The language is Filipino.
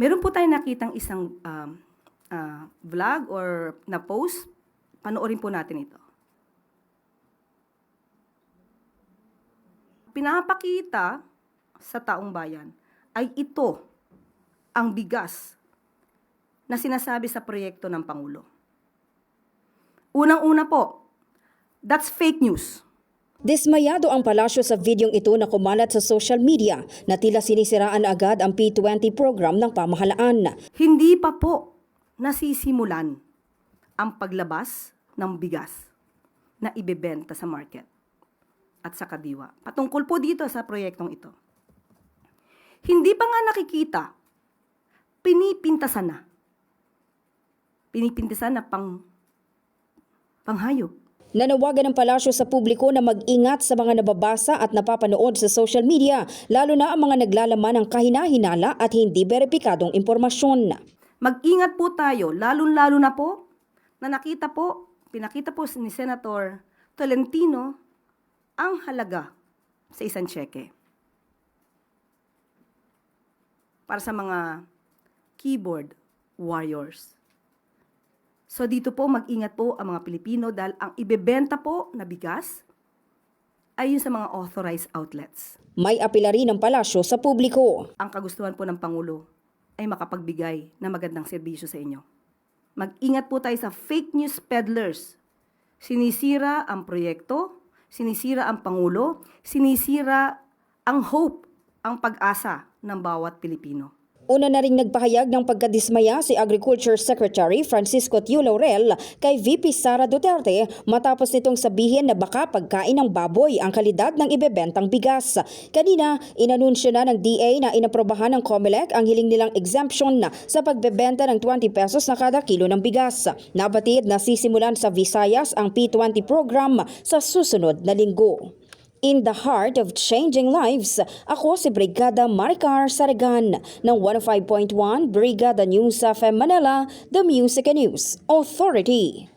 Meron po tayong nakitang isang um, ah, vlog or na post. Panoorin po natin ito. Pinapakita sa taong bayan ay ito ang bigas na sinasabi sa proyekto ng Pangulo. Unang-una po, that's fake news. Dismayado ang palasyo sa videong ito na kumalat sa social media na tila sinisiraan agad ang P20 program ng pamahalaan. Hindi pa po nasisimulan ang paglabas ng bigas na ibebenta sa market at sa kadiwa. Patungkol po dito sa proyektong ito. Hindi pa nga nakikita, pinipintasan na. Pinipintasan na pang panghayop. Nanawagan ng palasyo sa publiko na mag-ingat sa mga nababasa at napapanood sa social media, lalo na ang mga naglalaman ng kahinahinala at hindi beripikadong impormasyon. Mag-ingat po tayo, lalong-lalo na po na nakita po, pinakita po ni Senator Tolentino ang halaga sa isang cheque. Para sa mga keyboard warriors. So dito po mag-ingat po ang mga Pilipino dahil ang ibebenta po na bigas ay yun sa mga authorized outlets. May apela rin ng palasyo sa publiko. ang kagustuhan po ng Pangulo ay makapagbigay ng magandang serbisyo sa inyo. Mag-ingat po tayo sa fake news peddlers. Sinisira ang proyekto, sinisira ang Pangulo, sinisira ang hope, ang pag-asa ng bawat Pilipino. Una na ring nagpahayag ng pagkadismaya si Agriculture Secretary Francisco Tio Laurel kay VP Sara Duterte matapos nitong sabihin na baka pagkain ng baboy ang kalidad ng ibebentang bigas. Kanina, inanunsyo na ng DA na inaprobahan ng COMELEC ang hiling nilang exemption na sa pagbebenta ng 20 pesos na kada kilo ng bigas. Nabatid na sisimulan sa Visayas ang P20 program sa susunod na linggo. In the heart of changing lives, ako si Brigada Maricar Saragan ng 105.1 Brigada News FM Manila, The Music and News Authority.